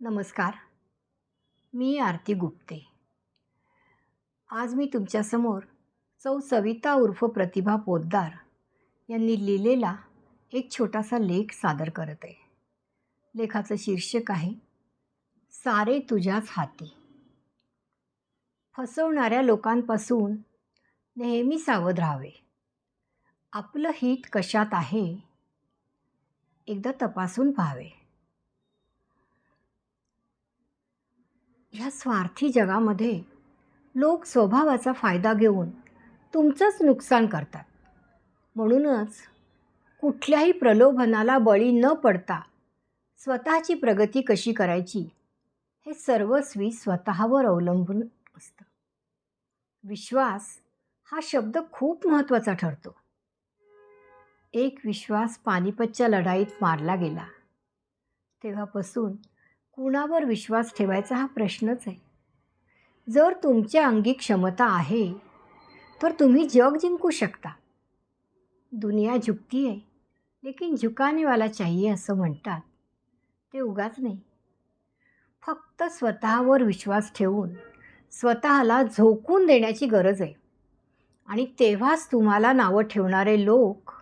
नमस्कार. मी आरती गुप्ते. आज मी तुमच्यासमोर चौ सविता उर्फ प्रतिभा पोद्दार यांनी लिहिलेला एक छोटासा लेख सादर करत आहे. लेखाचं शीर्षक आहे सारे तुझ्याच हाती. फसवणाऱ्या लोकांपासून नेहमी सावध राहावे. आपलं हित कशात आहे एकदा तपासून पाहावे. ह्या स्वार्थी जगामध्ये लोक स्वभावाचा फायदा घेऊन तुमचंच नुकसान करतात. म्हणूनच कुठल्याही प्रलोभनाला बळी न पडता स्वतःची प्रगती कशी करायची हे सर्वस्वी स्वतःवर अवलंबून असतं. विश्वास हा शब्द खूप महत्त्वाचा ठरतो. एक विश्वास पानिपतच्या लढाईत मारला गेला. तेव्हापासून कुणावर विश्वास ठेवायचा हा प्रश्नच आहे. जर तुमच्या अंगी क्षमता आहे तर तुम्ही जग जिंकू शकता. दुनिया झुकती आहे लेकिन झुकानेवाला चाहिए असं म्हणतात. ते उगाच नाही. फक्त स्वतःवर विश्वास ठेवून स्वतःला झोकून देण्याची गरज आहे. आणि तेव्हाच तुम्हाला नावं ठेवणारे लोक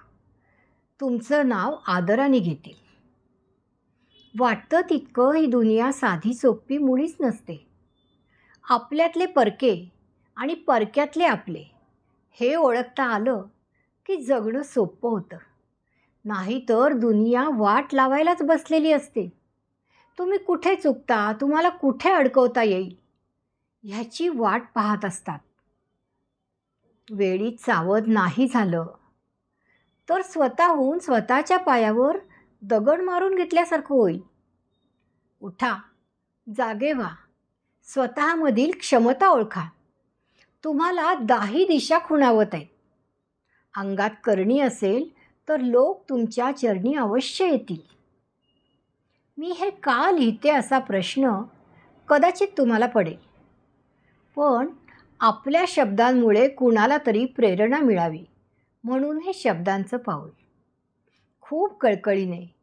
तुमचं नाव आदराने घेतील. वाटतं तितकं ही दुनिया साधी सोपी मुळीच नसते. आपल्यातले परके आणि परक्यातले आपले हे ओळखता आलं की जगणं सोपं होतं. नाहीतर दुनिया वाट लावायलाच बसलेली असते. तुम्ही कुठे चुकता तुम्हाला कुठे अडकवता येईल ह्याची वाट पाहत असतात. वेळी सावध नाही झालं. तर स्वतःहून स्वतःच्या पायावर दगड मारून घेतल्यासारखं होईल. उठा जागे व्हा. स्वतःमधील क्षमता ओळखा. तुम्हाला दाही दिशा खुणावत आहेत. अंगात करणी असेल तर लोक तुमच्या चरणी अवश्य येतील. मी हे का लिहिते असा प्रश्न कदाचित तुम्हाला पडेल. पण आपल्या शब्दांमुळे कुणाला तरी प्रेरणा मिळावी म्हणून हे शब्दांचं पाऊल. खूप कळकळीने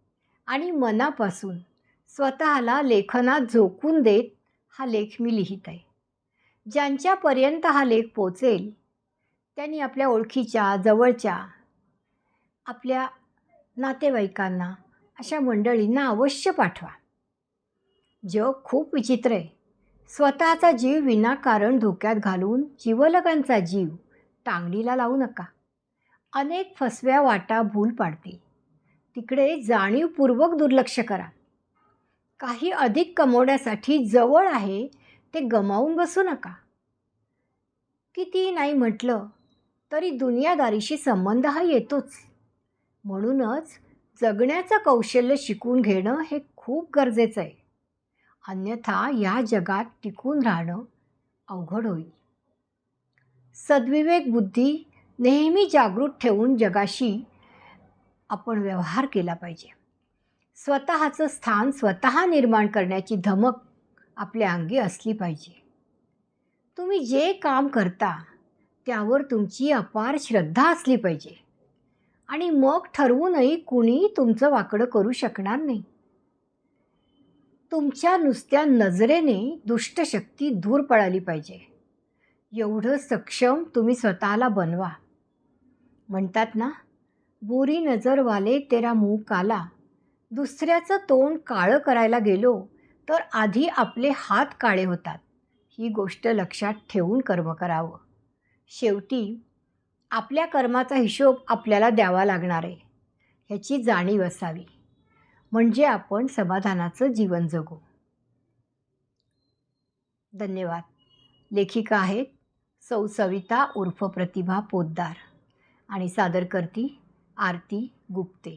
आणि मनापासून स्वतःला लेखनात झोकून देत हा लेख मी लिहित आहे. ज्यांच्यापर्यंत हा लेख पोचेल त्यांनी आपल्या ओळखीच्या जवळच्या आपल्या नातेवाईकांना अशा मंडळींना अवश्य पाठवा. जग खूप विचित्र आहे. स्वतःचा जीव विनाकारण धोक्यात घालून जीवलगांचा जीव टांगणीला लावू नका. अनेक फसव्या वाटा भूल पाडतील तिकडे जाणीवपूर्वक दुर्लक्ष करा. काही अधिक कमवण्यासाठी जवळ आहे ते गमावून बसू नका. किती नाही म्हटलं तरी दुनियादारीशी संबंध हा येतोच. म्हणूनच जगण्याचं कौशल्य शिकून घेणं हे खूप गरजेचं आहे. अन्यथा या जगात टिकून राहणं अवघड होईल. सद्विवेक बुद्धी नेहमी जागृत ठेवून जगाशी आपण व्यवहार केला पाहिजे. स्वतःचं स्थान स्वतः निर्माण करण्याची धमक आपल्या अंगी असली पाहिजे. तुम्ही जे काम करता त्यावर तुमची अपार श्रद्धा असली पाहिजे. आणि मग ठरवूनही कुणी तुमचं वाकडं करू शकणार नाही. तुमच्या नुसत्या नजरेने दुष्टशक्ती दूर पळाली पाहिजे. एवढं सक्षम तुम्ही स्वतःला बनवा. म्हणतात ना बुरी नजर वाले तेरा मुंह काला. दुसऱ्याचं तोंड काळं करायला गेलो तर आधी आपले हात काळे होतात. ही गोष्ट लक्षात ठेवून कर्म करावं. शेवटी आपल्या कर्माचा हिशोब आपल्याला द्यावा लागणार आहे ह्याची जाणीव असावी. म्हणजे आपण समाधानाचं जीवन जगू. धन्यवाद. लेखिका आहेत सौ सविता उर्फ प्रतिभा पोद्दार आणि सादर करती आरती गुप्ते.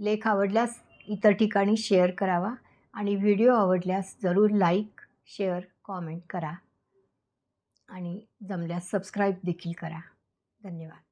लेख आवडल्यास इतर ठिकाणी शेअर करावा आणि व्हिडिओ आवडल्यास जरूर लाईक शेअर कॉमेंट करा आणि जमल्यास सबस्क्राईब देखील करा. धन्यवाद.